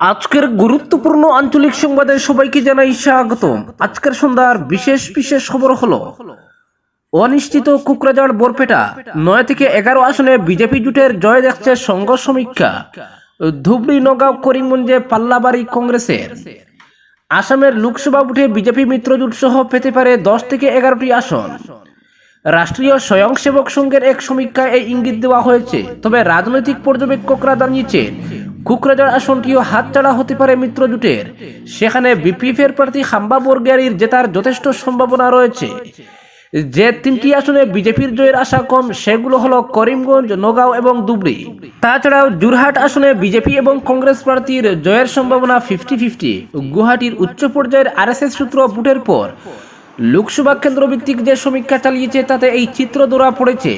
আজকের গুরুত্বপূর্ণ আঞ্চলিক সংবাদে সবাইকে জানাই স্বাগতম। আজকের সন্ধ্যার বিশেষ বিশেষ খবর হলো, অনিশ্চিত কুকরাঝাড় বরপেটা নয় থেকে এগারো আসনে বিজেপি জুটের জয় দেখছে সংঘ সমীক্ষা। ধুবড়ি, নগাঁও, করিমগঞ্জে পাল্লাবাড়ি কংগ্রেসের। আসামের লোকসভা ভোটে বিজেপি মিত্রজোট সহ পেতে পারে দশ থেকে এগারোটি আসন। রাষ্ট্রীয় স্বয়ংসেবক সংঘের এক সমীক্ষায় এই ইঙ্গিত দেওয়া হয়েছে, তবে রাজনৈতিক পর্যবেক্ষকরা জানিয়েছেন কুকরাজার আসনটিও হাতছাড়া হতে পারে মিত্র মিত্রজোটের সেখানে বিপিএফের প্রার্থী হাম্বা বর্গিয়ারির জেতার যথেষ্ট সম্ভাবনা রয়েছে। যে তিনটি আসনে বিজেপির জয়ের আশা কম, সেগুলো হলো করিমগঞ্জ, নগাঁও এবং ধুবড়ি। তাছাড়াও জুরহাট আসনে বিজেপি এবং কংগ্রেস প্রার্থীর জয়ের সম্ভাবনা ফিফটি ফিফটি গুয়াহাটির উচ্চ পর্যায়ের আরএসএস সূত্র ভোটের পর লোকসভা কেন্দ্র ভিত্তিক যে সমীক্ষা চালিয়েছে, তাতে এই চিত্র ধরা পড়েছে।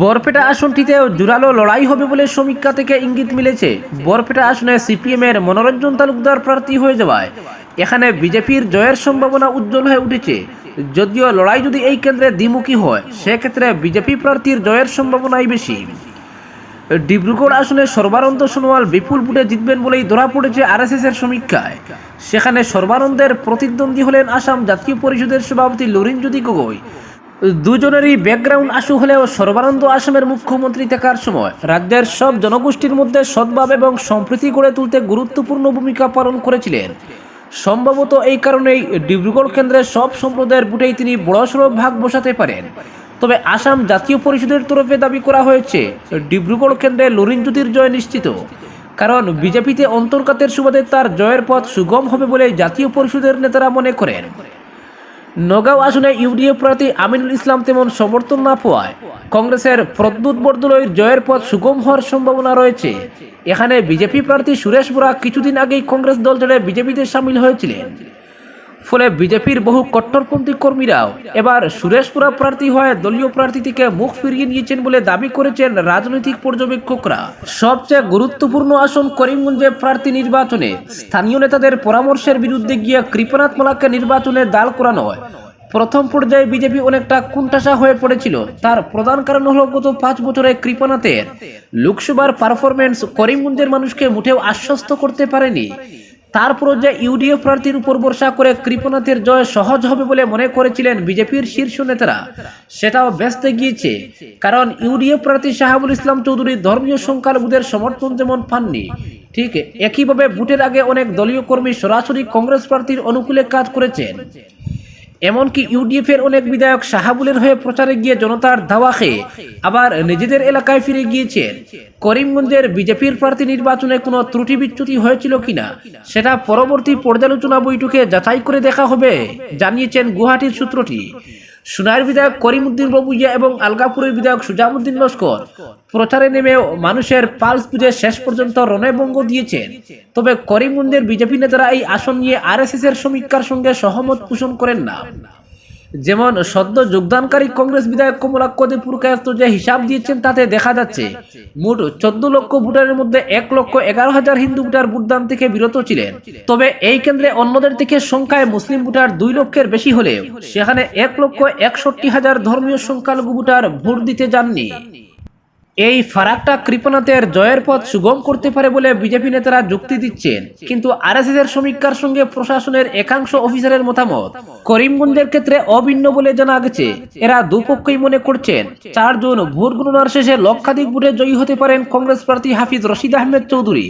বরপেটা আসনটিতে জোরালো লড়াই হবে বলে সমীক্ষা থেকে ইঙ্গিত মিলেছে। বরপেটা আসনে সিপিএম এর মনোরঞ্জন তালুকদার প্রার্থী হয়ে যাওয়ায়। এখানে বিজেপির জয়ের সম্ভাবনা উজ্জ্বল হয়ে উঠেছে। যদিও লড়াই যদি এই কেন্দ্রে দ্বিমুখী হয়, সেক্ষেত্রে বিজেপি প্রার্থীর জয়ের সম্ভাবনাই বেশি। ডিব্রুগড় আসনে সর্বানন্দ সোনোয়াল বিপুল ভোটে জিতবেন বলেই ধরা পড়েছে আরএসএস এর সমীক্ষায়। সেখানে সর্বানন্দের প্রতিদ্বন্দ্বী হলেন আসাম জাতীয় পরিষদের সভাপতি লরিনজ্যোতি গগৈ। দুজনেরই ব্যাকগ্রাউন্ড আশু হলেও সর্বানন্দ আসামের মুখ্যমন্ত্রী থাকার সময় রাজ্যের সব জনগোষ্ঠীর মধ্যে সদ্ভাব এবং সম্প্রীতি গড়ে তুলতে গুরুত্বপূর্ণ ভূমিকা পালন করেছিলেন। সম্ভবত এই কারণেই ডিব্রুগড় কেন্দ্রের সব সম্প্রদায়ের বুটেই তিনি বড়সড় ভাগ বসাতে পারেন। তবে আসাম জাতীয় পরিষদের তরফে দাবি করা হয়েছে, ডিব্রুগড় কেন্দ্রে লরিনজ্যোতির জয় নিশ্চিত। কারণ বিজেপিতে অন্তর্ঘাতের সুবাদে তার জয়ের পথ সুগম হবে বলে জাতীয় পরিষদের নেতারা মনে করেন। নগাঁও আসনে ইউডিএফ প্রার্থী আমিনুল ইসলাম তেমন সমর্থন না পাওয়ায় কংগ্রেসের প্রদ্যুৎ বরদলৈর জয়ের পথ সুগম হওয়ার সম্ভাবনা রয়েছে। এখানে বিজেপি প্রার্থী সুরেশ বোরা কিছুদিন আগেই কংগ্রেস দল ছেড়ে বিজেপিতে সামিল হয়েছিলেন। ফলে বিজেপির বহু কট্টরপন্থী কর্মীরাও এবার সুরেশপুরা প্রার্থী হয়ে দলীয় প্রার্থী থেকে মুখ ফিরিয়ে নিয়েছেন বলে দাবি করেছেন রাজনৈতিক পর্যবেক্ষকরা। সবচেয়ে গুরুত্বপূর্ণ আসন করিমগঞ্জে প্রার্থী নির্বাচনে স্থানীয় নেতাদের পরামর্শের বিরুদ্ধে গিয়ে কৃপনাথ মালাকে নির্বাচনে দাল করানো হয়। প্রথম পর্যায়ে বিজেপি অনেকটা কুণ্ঠাসা হয়ে পড়েছিল। তার প্রধান কারণ হলো গত পাঁচ বছরে কৃপনাথের লোকসভার পারফরমেন্স করিমগঞ্জের মানুষকে মুঠেও আশ্বস্ত করতে পারেনি। তারপর যে ইউডিএফ প্রার্থীর উপর ভরসা করে কৃপনাথের জয় সহজ হবে বলে মনে করেছিলেন বিজেপির শীর্ষ নেতারা, সেটাও ব্যস্ত গিয়েছে। কারণ ইউডিএফ প্রার্থী শাহাবুল ইসলাম চৌধুরী ধর্মীয় সংখ্যালঘুদের সমর্থন যেমন পাননি, ঠিক একইভাবে ভোটের আগে অনেক দলীয় কর্মী সরাসরি কংগ্রেস প্রার্থীর অনুকূলে কাজ করেছেন। এমনকি ইউডিএফ এর অনেক বিধায়ক শাহাবুলের হয়ে প্রচারে গিয়ে জনতার ধাওয়া খেয়ে আবার নিজেদের এলাকায় ফিরে গিয়েছেন। করিমগঞ্জের বিজেপির প্রার্থী নির্বাচনে কোনো ত্রুটি বিচ্যুতি হয়েছিল কিনা, সেটা পরবর্তী পর্যালোচনা বৈঠকে যাচাই করে দেখা হবে, জানিয়েছেন গুয়াহাটির সূত্রটি। সোনার বিধায়ক করিমুদ্দিন বাবুইয়া এবং আলগাপুরের বিধায়ক সুজামুদ্দিন লস্কর। প্রচারে নেমে মানুষের পালস বুঝে শেষ পর্যন্ত রণেভঙ্গ দিয়েছেন। তবে করিমগঞ্জের বিজেপি নেতারা এই আসন নিয়ে আরএসএস এর সমীক্ষার সঙ্গে সহমত পোষণ করেন না। যেমন সদ্য যোগদানকারী কংগ্রেস বিধায়ক কমলা পুরকায়স্ত যে হিসাব দিয়েছেন, তাতে দেখা যাচ্ছে মোট চোদ্দ লক্ষ ভোটারের মধ্যে এক লক্ষ এগারো হাজার হিন্দু ভোটার ভোটদান থেকে বিরত ছিলেন। তবে এই কেন্দ্রে অন্যদের থেকে সংখ্যায় মুসলিম ভোটার দুই লক্ষের বেশি হলেও সেখানে এক লক্ষ একষট্টি হাজার ধর্মীয় সংখ্যালঘু ভোটার ভোট দিতে যাননি। এই ফারাকটা কৃপনাথের জয়ের পথ সুগম করতে পারে বলে বিজেপি নেতারা যুক্তি দিচ্ছেন। কিন্তু আরএসএস এর সমীক্ষার সঙ্গে প্রশাসনের একাংশ অফিসারের মতামত। করিমগঞ্জের ক্ষেত্রে অভিন্ন বলে জানা গেছে, এরা দুপক্ষই মনে করছেন চার জুন ভোট গণনার শেষে লক্ষাধিক ভোটে জয়ী হতে পারেন কংগ্রেস প্রার্থী হাফিজ রশিদ আহমেদ চৌধুরী।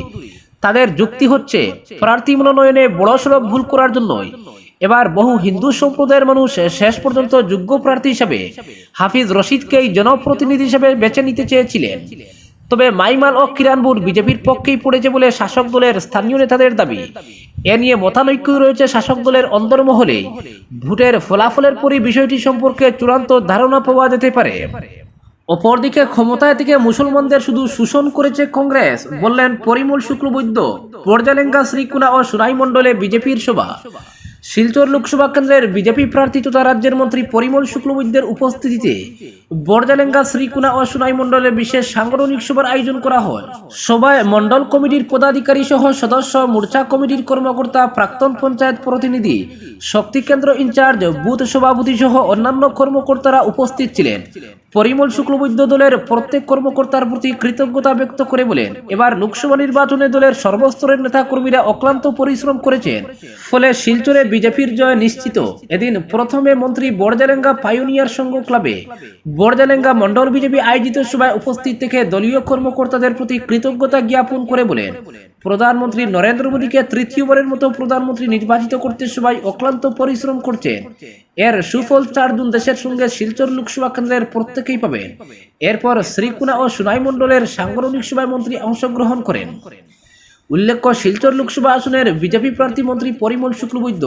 তাদের যুক্তি হচ্ছে, প্রার্থী মনোনয়নে বড়সড় ভুল করার জন্যই। এবার বহু হিন্দু সম্প্রদায়ের মানুষ শেষ পর্যন্ত যোগ্য প্রার্থী হিসেবে হাফিজ রশিদকেই জনপ্রতিনিধি হিসেবে বেছে নিতে চেয়েছিলেন। তবে মাইমাল ও কিরানপুর বিজেপির পক্ষেই পড়েছে বলে শাসক দলের স্থানীয় নেতাদের দাবি। এ নিয়ে মতানৈক্য রয়েছে শাসক দলের অন্তর্মহলে। ভোটের ফলাফলের পরই বিষয়টি সম্পর্কে চূড়ান্ত ধারণা পাওয়া যেতে পারে। অপরদিকে ক্ষমতায় থেকে মুসলমানদের শুধু শোষণ করেছে কংগ্রেস, বললেন পরিমল শুক্লবৈদ্য, পর্যালেঙ্গা শ্রীকুলা ও সুরাই মণ্ডলে বিজেপির সভা। শিলচর লোকসভা কেন্দ্রের বিজেপি প্রার্থী তথা রাজ্যের মন্ত্রী পরিমল শুক্লবৈদ্যের উপস্থিতিতে বরজালেঙ্গা শ্রীকুনা ও সুনাই মণ্ডলে বিশেষ সাংগঠনিক সভার আয়োজন করা হয়। সভায় মণ্ডল কমিটির পদাধিকারী সহ সদস্য, মোর্চা কমিটির কর্মকর্তা, প্রাক্তন পঞ্চায়েত প্রতিনিধি, শক্তি কেন্দ্র ইনচার্জ, বুথ সভাপতি সহ অন্যান্য কর্মকর্তারা উপস্থিত ছিলেন। পরিমল শুক্লবৈদ্য দলের প্রত্যেক কর্মকর্তার প্রতি কৃতজ্ঞতা ব্যক্ত করে বলেন, এবার লোকসভা নির্বাচনে দলের সর্বস্তরের নেতা কর্মীরা অক্লান্ত পরিশ্রম করেছেন। ফলে শিলচরে বিজেপির জয় নিশ্চিত। এদিন প্রথমে মন্ত্রী বড়জালেঙ্গা পাইওনিয়ার সংঘ ক্লাবে বড়জালেঙ্গা মন্ডল বিজেপি আয়োজিত সভায় উপস্থিত থেকে দলীয় কর্মকর্তাদের প্রতি কৃতজ্ঞতা জ্ঞাপন করে বলেন। প্রধানমন্ত্রী নরেন্দ্র মোদীকে তৃতীয়বারের মতো প্রধানমন্ত্রী নির্বাচিত করতে সবাই অক্লান্ত পরিশ্রম করছেন এর সুফল চারজন দেশের সঙ্গে শিলচর লোকসভা কেন্দ্রের প্রত্যেকেই পাবেন এরপর শ্রীকুনা ও সুনাই মণ্ডলের সাংগঠনিক সভায় মন্ত্রী অংশগ্রহণ করেন। উল্লেখ্য, শিলচর লোকসভা আসনের বিজেপি প্রার্থী মন্ত্রী পরিমল শুক্লবৈদ্য।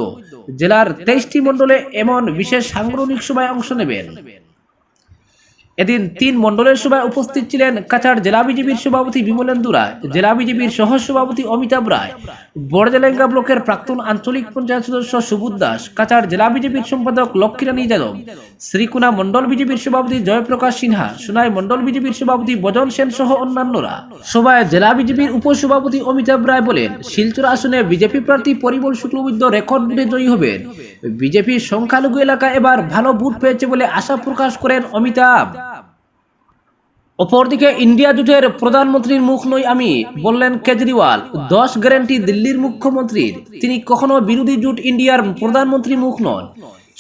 জেলার তেইশটি মণ্ডলে এমন বিশেষ সাংগঠনিক সভায় অংশ নেবেন। এদিন তিন মণ্ডলের সভায় উপস্থিত ছিলেন কাছাড় জেলা বিজেপির সভাপতি বিমলেন্দু রায়, জেলা বিজেপির সহ সভাপতি অমিতাভ রায়, বড়জেলেঙ্গা ব্লকের প্রাক্তন আঞ্চলিক পঞ্চায়েত সদস্য সুবোধ দাস, কাছাড় জেলা বিজেপির সম্পাদক লক্ষ্মীরানী যাদব, শ্রীকুনা মণ্ডল বিজেপির সভাপতি জয়প্রকাশ সিনহা, সোনাই মণ্ডল বিজেপির সভাপতি বজন সেন সহ অন্যান্যরা। সভায় জেলা বিজেপির উপসভাপতি অমিতাভ রায় বলেন, শিলচর আসনে বিজেপি প্রার্থী পরিমল শুক্লবৈদ্য রেকর্ড ভোটে জয়ী হবেন। বিজেপির সংখ্যালঘু এলাকা এবার ভালো ভোট পেয়েছে বলে আশা প্রকাশ করেন অমিতাভ। অপরদিকে ইন্ডিয়া জুটের প্রধানমন্ত্রীর মুখ নই আমি, বললেন কেজরিওয়াল। দশ গ্যারান্টি দিল্লির মুখ্যমন্ত্রীর তিনি কখনো বিরোধী জোট ইন্ডিয়ার প্রধানমন্ত্রী মুখ নন।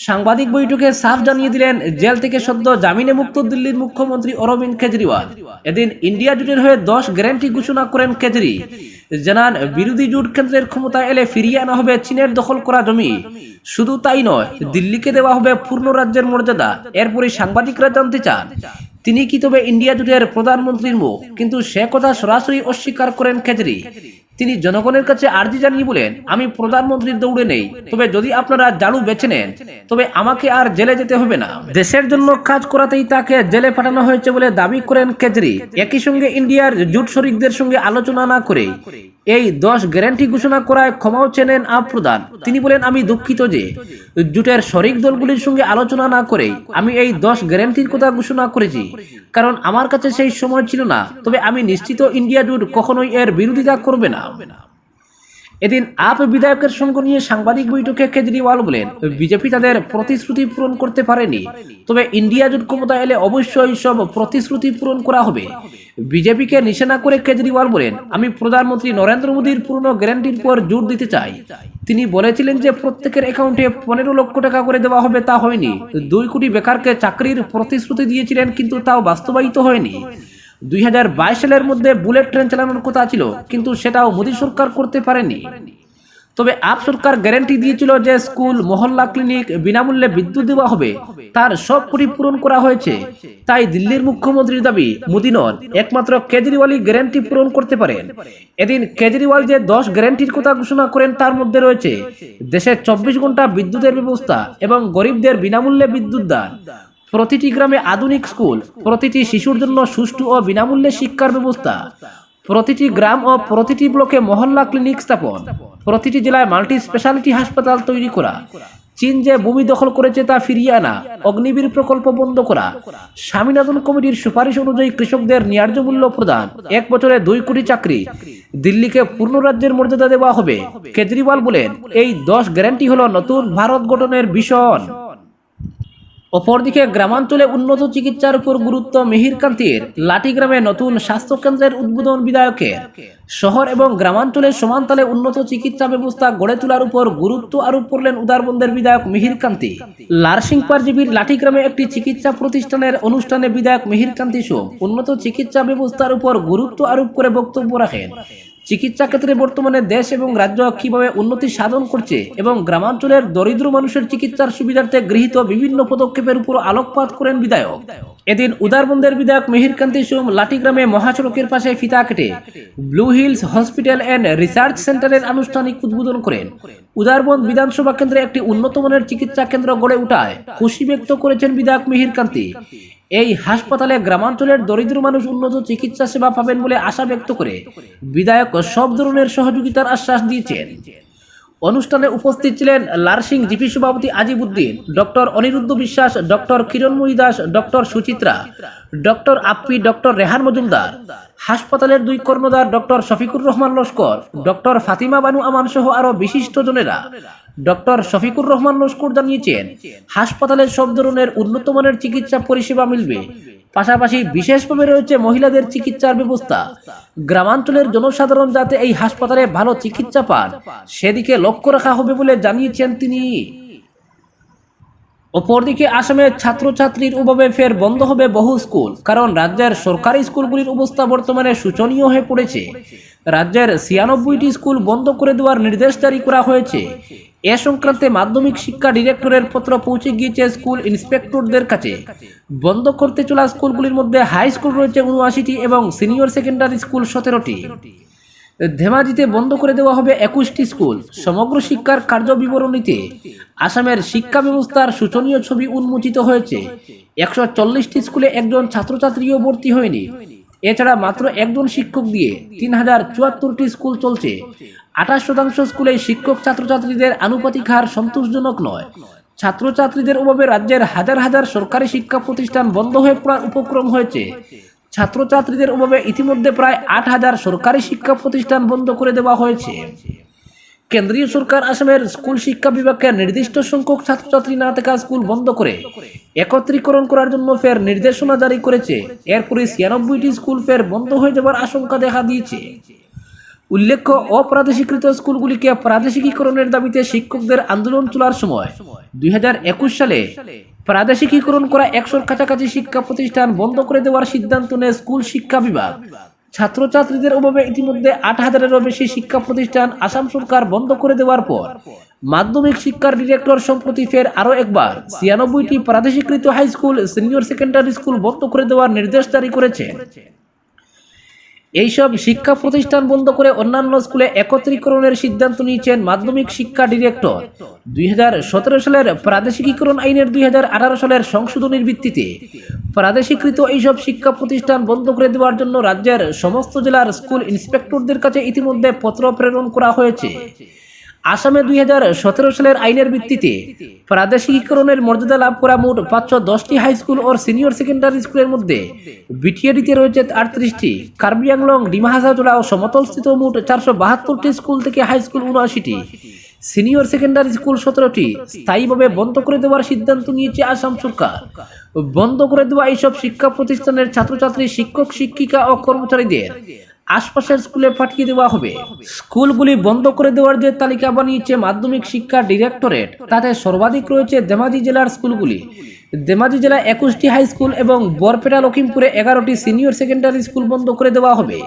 সাংবাদিক বৈঠকে সাফ জানিয়ে দিলেন, জেল থেকে সদ্য জামিনে মুক্ত দিল্লির মুখ্যমন্ত্রী অরবিন্দ কেজরিওয়াল। এদিন ইন্ডিয়া জুটের হয়ে দশ গ্যারান্টি ঘোষণা করেন কেজরি। জানান, বিরোধী জোট কেন্দ্রের ক্ষমতা এলে ফিরিয়ে আনা হবে চীনের দখল করা জমি। শুধু তাই নয়, দিল্লিকে দেওয়া হবে পূর্ণ রাজ্যের মর্যাদা। এরপরে সাংবাদিকরা জানতে চান তিনি কি তবে ইন্ডিয়া জোটের প্রধানমন্ত্রীর মুখ? কিন্তু সে কথা সরাসরি অস্বীকার করেন কেজরি তিনি জনগণের কাছে আর্জি জানিয়ে বলেন, আমি প্রধানমন্ত্রীর দৌড়ে নেই। তবে যদি আপনারা জালু বেছে নেন, তবে আমাকে আর জেলে যেতে হবে না। দেশের জন্য কাজ করাতেই তাকে জেলে পাঠানো হয়েছে বলে দাবি করেন কেজরি একই সঙ্গে ইন্ডিয়ার জোট শরিকদের সঙ্গে আলোচনা না করে এই দশ গ্যারান্টি ঘোষণা করায় ক্ষমাও চেনেন আপ প্রধান তিনি বলেন, আমি দুঃখিত যে জোটের শরিক দলগুলির সঙ্গে আলোচনা না করে আমি এই দশ গ্যারান্টির কথা ঘোষণা করেছি। কারণ আমার কাছে সেই সময় ছিল না। তবে আমি নিশ্চিত ইন্ডিয়া জোট কখনোই এর বিরোধিতা করবে না। এদিন আপ বিধায়কের সঙ্গ নিয়ে সাংবাদিক বৈঠকে কেজরিওয়াল বলেন, বিজেপি তাদের প্রতিশ্রুতি পূরণ করতে পারেনি। তবে ইন্ডিয়া জোট ক্ষমতা এলে অবশ্যই সব প্রতিশ্রুতি পূরণ করা হবে। বিজেপিকে নিশানা করে কেজরিওয়াল বলেন, আমি প্রধানমন্ত্রী নরেন্দ্র মোদীর পুরনো গ্যারান্টির পর জোর দিতে চাই। তিনি বলেছিলেন যে প্রত্যেকের অ্যাকাউন্টে পনেরো লক্ষ টাকা করে দেওয়া হবে, তা হয়নি। দুই কোটি বেকারকে চাকরির প্রতিশ্রুতি দিয়েছিলেন, কিন্তু তাও বাস্তবায়িত হয়নি। দুই সালের মধ্যে বুলেট ট্রেন চালানোর কথা ছিল, কিন্তু সেটাও মোদী সরকার করতে পারেনি। তবে আপ সরকার গ্যারান্টি দিয়েছিল যে স্কুল, মহল্লা, ক্লিনিক বিনামূল্যে বিদ্যুৎ দেওয়া হবে। তার সব কোটি পূরণ করা হয়েছে। তাই দিল্লির মুখ্যমন্ত্রীর দাবি, মোদী একমাত্র কেজরিওয়ালই গ্যারান্টি পূরণ করতে পারেন। এদিন কেজরিওয়াল যে দশ গ্যারান্টির কথা ঘোষণা করেন, তার মধ্যে রয়েছে দেশের চব্বিশ ঘণ্টা বিদ্যুতের ব্যবস্থা এবং গরিবদের বিনামূল্যে বিদ্যুৎ দান। প্রতিটি গ্রামে আধুনিক স্কুল, প্রতিটি শিশুর জন্য সুষ্ঠু ও বিনামূল্যে শিক্ষার ব্যবস্থা, প্রতিটি গ্রাম ও প্রতিটি ব্লকে মহল্লা ক্লিনিক স্থাপন, প্রতিটি জেলায় মাল্টি স্পেশালিটি হাসপাতাল তৈরি করা, চীন যে ভূমি দখল করেছে তা ফিরিয়ে আনা, অগ্নিবীর প্রকল্প বন্ধ করা, স্বামীনাথন কমিটির সুপারিশ অনুযায়ী কৃষকদের ন্যায্য মূল্য প্রদান, এক বছরে দুই কোটি চাকরি, দিল্লিকে পূর্ণ রাজ্যের মর্যাদা দেওয়া হবে, কেজরিওয়াল বলেন, এই দশ গ্যারান্টি হলো নতুন ভারত গঠনের ভীষণ। অপরদিকে গ্রামাঞ্চলে উন্নত চিকিৎসার উপর গুরুত্ব মিহিরকান্তির লাঠিগ্রামে নতুন স্বাস্থ্যকেন্দ্রের উদ্বোধন বিধায়কের। শহর এবং গ্রামাঞ্চলে সমানতালে উন্নত চিকিৎসা ব্যবস্থা গড়ে তোলার উপর গুরুত্ব আরোপ করলেন উদারবন্দের বিধায়ক মিহিরকান্তি লারসিংপার জিবির লাঠিগ্রামে একটি চিকিৎসা প্রতিষ্ঠানের অনুষ্ঠানে বিধায়ক মিহিরকান্তি সোম উন্নত চিকিৎসা ব্যবস্থার উপর গুরুত্ব আরোপ করে বক্তব্য রাখেন। চিকিৎসা ক্ষেত্রে বর্তমানে দেশ এবং রাজ্য কীভাবে উন্নতি সাধন করছে এবং গ্রামাঞ্চলের দরিদ্র মানুষের চিকিৎসার সুবিধার্থে গৃহীত বিভিন্ন পদক্ষেপের উপর আলোকপাত করেন বিধায়ক। এদিন উদারবন্দের বিধায়ক মিহিরকান্তি সোম লাঠিগ্রামে মহাসড়কের পাশে ফিতা কেটে Blue Hills hospital and research সেন্টারের আনুষ্ঠানিক উদ্বোধন করেন। উদারবন্দ বিধানসভা কেন্দ্রে একটি উন্নত মানের চিকিৎসা কেন্দ্র গড়ে উঠায়। খুশি ব্যক্ত করেছেন বিধায়ক মিহিরকান্তি এই হাসপাতালে গ্রামাঞ্চলের দরিদ্র মানুষ উন্নত চিকিৎসা সেবা পাবেন বলে আশা ব্যক্ত করে বিধায়ক সব ধরনের সহযোগিতার আশ্বাস দিয়েছেন। অনুষ্ঠানে উপস্থিত ছিলেন লারসিং জিপি সভাপতি Ajibuddin doctor Aniruddha Biswas, doctor Kiranmayi Das, doctor Suchitra, doctor Appi doctor Rehan Majumdar, হাসপাতালের দুই কর্ণধার ডক্টর শফিকুর রহমান লস্কর, ডক্টর ফাতিমা বানু আমান সহ আরও বিশিষ্টজনেরা ডক্টর শফিকুর রহমান লস্কর জানিয়েছেন হাসপাতালে সব ধরনের উন্নত মানের চিকিৎসা পরিষেবা মিলবে। পাশাপাশি বিশেষভাবে রয়েছে মহিলাদের চিকিৎসার ব্যবস্থা। গ্রামাঞ্চলের জনসাধারণ যাতে এই হাসপাতালে ভালো চিকিৎসা পান, সেদিকে লক্ষ্য রাখা হবে বলে জানিয়েছেন তিনি। অপরদিকে আসামের ছাত্রছাত্রীর অভাবে ফের বন্ধ হবে বহু স্কুল, কারণ রাজ্যের সরকারি স্কুলগুলির অবস্থা বর্তমানে শোচনীয় হয়ে পড়েছে। রাজ্যের ছিয়ানব্বইটি স্কুল বন্ধ করে দেওয়ার নির্দেশ জারি করা হয়েছে। এ সংক্রান্তে মাধ্যমিক শিক্ষা ডিরেক্টরের পত্র পৌঁছে গিয়েছে স্কুল ইন্সপেক্টরদের কাছে। বন্ধ করতে চলা স্কুলগুলির মধ্যে হাই স্কুল রয়েছে উনআশিটি এবং সিনিয়র সেকেন্ডারি স্কুল সতেরোটি। ধেমাজিতে বন্ধ করে দেওয়া হবে একুশটি স্কুল। সমগ্র শিক্ষার কার্য বিবরণীতে আসামের শিক্ষা ব্যবস্থার শোচনীয় ছবি উন্মোচিত হয়েছে। একশো চল্লিশটি স্কুলে একজন ছাত্রছাত্রীও ভর্তি হয়নি। এছাড়া মাত্র একজন শিক্ষক দিয়ে তিন হাজার চুয়াত্তরটি স্কুল চলছে। আঠাশ শতাংশ স্কুলে শিক্ষক ছাত্রছাত্রীদের আনুপাতিক হার সন্তোষজনক নয়। ছাত্রছাত্রীদের অভাবে রাজ্যের হাজার হাজার সরকারি শিক্ষা প্রতিষ্ঠান বন্ধ হয়ে পড়ার উপক্রম হয়েছে। ছাত্রছাত্রীদের অভাবে ইতিমধ্যে প্রায় আট হাজার সরকারি শিক্ষা প্রতিষ্ঠান বন্ধ করে দেওয়া হয়েছে। কেন্দ্রীয় সরকার আসামের স্কুল শিক্ষা বিভাগকে নির্দিষ্ট সংখ্যক ছাত্রছাত্রী না থাকা স্কুল বন্ধ করে একত্রীকরণ করার জন্য ফের নির্দেশনা জারি করেছে। এরপরে ছিয়ানব্বইটি স্কুল ফের বন্ধ হয়ে যাওয়ার আশঙ্কা দেখা দিয়েছে। উল্লেখ্য, অপ্রাদেশিকৃত স্কুলগুলিকে প্রাদেশিকীকরণের দাবিতে শিক্ষকদের আন্দোলন চলার সময় দুই হাজার একুশ সালে প্রাদেশিকীকরণ করা একশোর কাছাকাছি শিক্ষা প্রতিষ্ঠান বন্ধ করে দেওয়ার সিদ্ধান্ত নেয় স্কুল শিক্ষা বিভাগ। ছাত্রছাত্রীদের অভাবে ইতিমধ্যে আট হাজারেরও বেশি শিক্ষা প্রতিষ্ঠান আসাম সরকার বন্ধ করে দেওয়ার পর মাধ্যমিক শিক্ষার ডিরেক্টর সম্প্রতি ফের আরও একবার ছিয়ানব্বইটি প্রাদেশিকৃত high school, senior secondary school বন্ধ করে দেওয়ার নির্দেশ জারি করেছেন এইসব শিক্ষা প্রতিষ্ঠান বন্ধ করে অন্যান্য স্কুলে একত্রীকরণের সিদ্ধান্ত নিয়েছেন মাধ্যমিক শিক্ষা ডিরেক্টর। দুই হাজার সতেরো সালের প্রাদেশিকীকরণ আইনের দুই হাজার আঠারো সালের সংশোধনীর ভিত্তিতে প্রাদেশিকৃত এইসব শিক্ষা প্রতিষ্ঠান বন্ধ করে দেওয়ার জন্য রাজ্যের সমস্ত জেলার স্কুল ইন্সপেক্টরদের কাছে ইতিমধ্যে পত্র প্রেরণ করা হয়েছে। আসামে দুই হাজার সতেরো সালের আইনের ভিত্তিতে প্রাদেশিকীকরণের মর্যাদা লাভ করা মোট পাঁচশো দশটি হাই স্কুল ও সিনিয়র সেকেন্ডারি স্কুলের মধ্যে বিটিএডিতে রয়েছে আটত্রিশটি কার্বি আংলং ডিমা হাসাজোড়া ও সমতলস্থিত মোট চারশো বাহাত্তরটি স্কুল থেকে হাই স্কুল উনআশিটি। সিনিয়র সেকেন্ডারি স্কুল সতেরোটি, স্থায়ীভাবে বন্ধ করে দেওয়ার সিদ্ধান্ত নিয়েছে আসাম সরকার। বন্ধ করে দেওয়া এইসব শিক্ষা প্রতিষ্ঠানের ছাত্রছাত্রী, শিক্ষক, শিক্ষিকা ও কর্মচারীদের আশপাশের স্কুলে পাঠিয়ে দেওয়া হবে। স্কুলগুলি বন্ধ করে দেওয়ার যে তালিকা বানিয়েছে মাধ্যমিক শিক্ষা ডিরেক্টরেট, তাতে সর্বাধিক রয়েছে ধেমাজি জেলার স্কুলগুলি। ধেমাজি জেলায় একুশটি হাই স্কুল এবং বরপেটা লখিমপুরে এগারোটি সিনিয়র সেকেন্ডারি স্কুল বন্ধ করে দেওয়া হবে।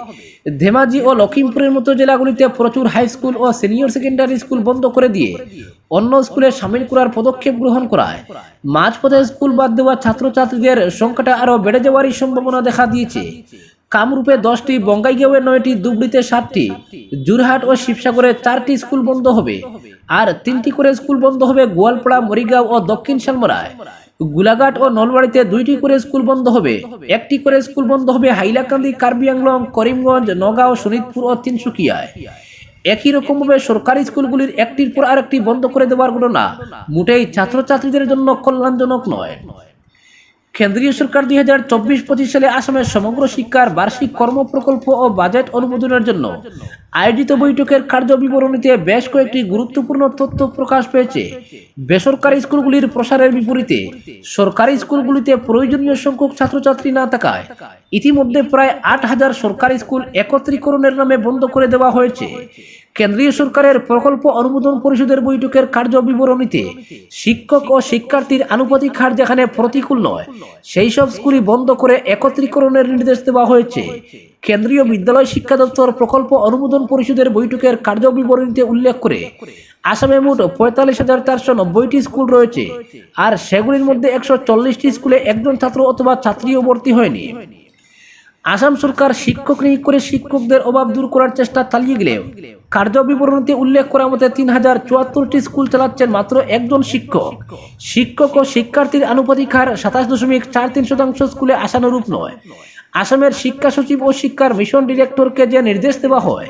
ধেমাজি ও লখিমপুরের মতো জেলাগুলিতে প্রচুর হাই স্কুল ও সিনিয়র সেকেন্ডারি স্কুল বন্ধ করে দিয়ে অন্য স্কুলে সামিল করার পদক্ষেপ গ্রহণ করায়। মাঝপথে স্কুল বাদ দেওয়া ছাত্রছাত্রীদের সংখ্যাটা আরও বেড়ে যাওয়ারই সম্ভাবনা দেখা দিয়েছে। কামরূপে দশটি, বঙ্গাইগাঁওয়ে নয়টি দুবড়িতে সাতটি, জুরহাট ও শিবসাগরে চারটি স্কুল বন্ধ হবে। আর তিনটি করে স্কুল বন্ধ হবে গোয়ালপাড়া, মরিগাঁও ও দক্ষিণ শালমরায় গুলাঘাট ও নলবাড়িতে দুইটি করে স্কুল বন্ধ হবে। একটি করে স্কুল বন্ধ হবে হাইলাকান্দি, কার্বি আংলং, করিমগঞ্জ, নগাঁও শোনিতপুর ও তিনসুকিয়ায়। একই রকমভাবে সরকারি স্কুলগুলির একটির পর আরেকটি বন্ধ করে দেওয়ার ঘটনা। মোটেই ছাত্রছাত্রীদের জন্য কল্যাণজনক নয়। কেন্দ্রীয় সরকার দুই হাজার চব্বিশ পঁচিশ সালে আসামের সমগ্র শিক্ষার বার্ষিক কর্ম প্রকল্প ও বাজেট অনুমোদনের জন্য আয়োজিত বৈঠকের কার্য বিবরণীতে বেশ কয়েকটি গুরুত্বপূর্ণ তথ্য প্রকাশ পেয়েছে। বেসরকারি স্কুলগুলির প্রসারের বিপরীতে সরকারি স্কুলগুলিতে প্রয়োজনীয় সংখ্যক ছাত্রছাত্রী না থাকায় ইতিমধ্যে প্রায় আট হাজার সরকারি স্কুল একত্রীকরণের নামে বন্ধ করে দেওয়া হয়েছে। কেন্দ্রীয় সরকারের প্রকল্প অনুমোদন পরিষদের বৈঠকের কার্য বিবরণীতে শিক্ষক ও শিক্ষার্থীর আনুপাতিক হার যেখানে প্রতিকূল নয়, সেই সব স্কুলই বন্ধ করে একত্রীকরণের নির্দেশ দেওয়া হয়েছে। কেন্দ্রীয় বিদ্যালয় শিক্ষা দপ্তর প্রকল্প অনুমোদন পরিষদের বৈঠকের কার্য বিবরণীতে উল্লেখ করে, আসামে মোট পঁয়তাল্লিশ হাজার চারশো নব্বইটি স্কুল রয়েছে, আর সেগুলির মধ্যে একশো চল্লিশটি স্কুলে একজন ছাত্র অথবা ছাত্রীও ভর্তি হয়নি। আসাম সরকার শিক্ষক নিয়োগ করে শিক্ষকদের অভাব দূর করার চেষ্টা চালিয়ে গেলেও কার্য বিবরণীতে উল্লেখ করা মতে তিন হাজার চুয়াত্তরটি স্কুল চালাচ্ছেন মাত্র একজন শিক্ষক। শিক্ষক ও শিক্ষার্থীর আনুপাতিক হার সাতাশ দশমিক চার তিন শতাংশ স্কুলে আশানুরূপ নয়। আসামের শিক্ষা সচিব ও শিক্ষার মিশন ডিরেক্টরকে যে নির্দেশ দেওয়া হয়,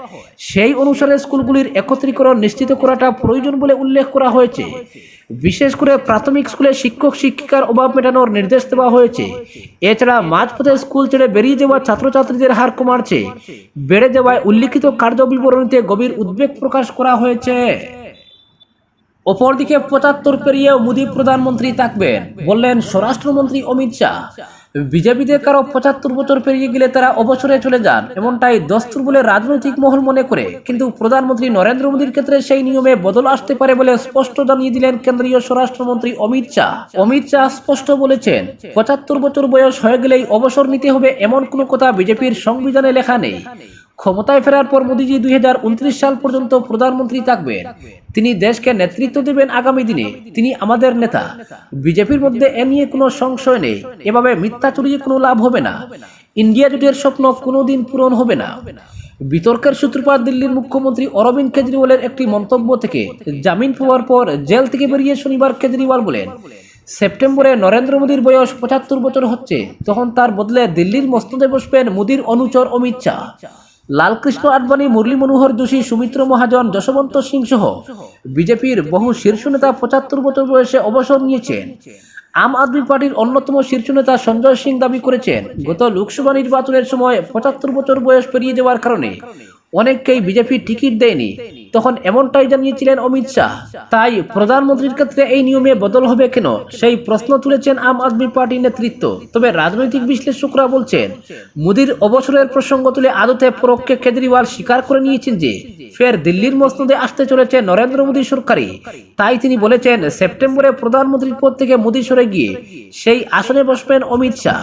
সেই অনুসারে স্কুলগুলির একত্রীকরণ নিশ্চিত করাটা প্রয়োজন বলে উল্লেখ করা হয়েছে। বিশেষ করে প্রাথমিক স্কুলে শিক্ষক শিক্ষিকার অভাব মেটানোর নির্দেশ দেওয়া হয়েছে। এছাড়া মাঝপথে স্কুল ছেড়ে বেরিয়ে যাওয়া ছাত্রছাত্রীদের হার কমাচ্ছে। বেড়ে যাওয়ায় উল্লিখিত কার্য বিবরণীতে গভীর উদ্বেগ প্রকাশ করা হয়েছে। অপরদিকে পঁচাত্তর পেরিয়েও মোদী প্রধানমন্ত্রী থাকবেন। বললেন, স্বরাষ্ট্রমন্ত্রী অমিত শাহ বিজেপিতে কারও পঁচাত্তর বছর পেরিয়ে গেলে তারা অবসরে চলে যান, এমনটাই দস্তুর বলে রাজনৈতিক মহল মনে করে। কিন্তু প্রধানমন্ত্রী নরেন্দ্র মোদীর ক্ষেত্রে সেই নিয়মে বদল আসতে পারে বলে স্পষ্ট জানিয়ে দিলেন কেন্দ্রীয় স্বরাষ্ট্রমন্ত্রী অমিত শাহ। অমিত শাহ স্পষ্ট বলেছেন, পঁচাত্তর বছর বয়স হয়ে গেলেই অবসর নিতে হবে এমন কোনো কথা বিজেপির সংবিধানে লেখা নেই। ক্ষমতায় ফেরার পর মোদীজি দুই হাজার উনত্রিশ সাল পর্যন্ত প্রধানমন্ত্রী থাকবেন। তিনি দেশকে নেতৃত্ব দেবেন আগামী দিনে। তিনি আমাদের নেতা। বিজেপির মধ্যে এ নিয়ে কোনো সংশয় নেই। এভাবে মিথ্যা চুরিয়ে কোনো লাভ হবে না। ইন্ডিয়া জোটের স্বপ্ন কোনোদিন পূরণ হবে না। বিতর্কের সূত্রপাত দিল্লির মুখ্যমন্ত্রী অরবিন্দ কেজরিওয়ালের একটি মন্তব্য থেকে জামিন পাওয়ার পর জেল থেকে বেরিয়ে শনিবার কেজরিওয়াল বলেন, সেপ্টেম্বরে নরেন্দ্র মোদীর বয়স পঁচাত্তর বছর হচ্ছে। তখন তার বদলে দিল্লির মস্তদে বসবেন মোদীর অনুচর অমিত শাহ। লালকৃষ্ণ আডবাণী, মুরলী মনোহর যোশী, সুমিত্র মহাজন, যশবন্ত সিং সহ বিজেপির বহু শীর্ষ নেতা পঁচাত্তর বছর বয়সে অবসর নিয়েছেন। আম আদমি পার্টির অন্যতম শীর্ষ নেতা সঞ্জয় সিং দাবি করেছেন, গত লোকসভা নির্বাচনের সময় পঁচাত্তর বছর বয়স পেরিয়ে যাওয়ার কারণে অনেককেই বিজেপি টিকিট দেয়নি। তখন এমনটাই জানিয়েছিলেন অমিত শাহ। তাই প্রধানমন্ত্রীর ক্ষেত্রে এই নিয়মে বদল হবে কেন? সেই প্রশ্ন তুলেছেন আম আদমি পার্টির নেতৃত্ব। তবে রাজনৈতিক বিশ্লেষকরা বলছেন, মোদীর অবসরের প্রসঙ্গ তুলে আদতে পরোক্ষে কেজরিওয়াল স্বীকার করে নিয়েছেন যে ফের দিল্লির মসনদে আসতে চলেছে নরেন্দ্র মোদী সরকারই। তাই তিনি বলেছেন, সেপ্টেম্বরে প্রধানমন্ত্রীর পদ থেকে মোদী সরে গিয়ে সেই আসনে বসবেন অমিত শাহ।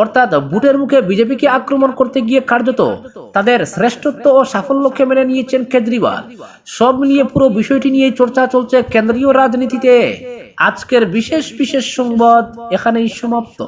অর্থাৎ বুটের মুখে বিজেপিকে আক্রমণ করতে গিয়ে কার্যত তাদের শ্রেষ্ঠত্ব ও সাফল্যকে মেনে নিয়েছেন কেজরিওয়াল। সব মিলিয়ে পুরো বিষয়টি নিয়ে চর্চা চলছে কেন্দ্রীয় রাজনীতিতে। আজকের বিশেষ বিশেষ সংবাদ এখানেই সমাপ্ত।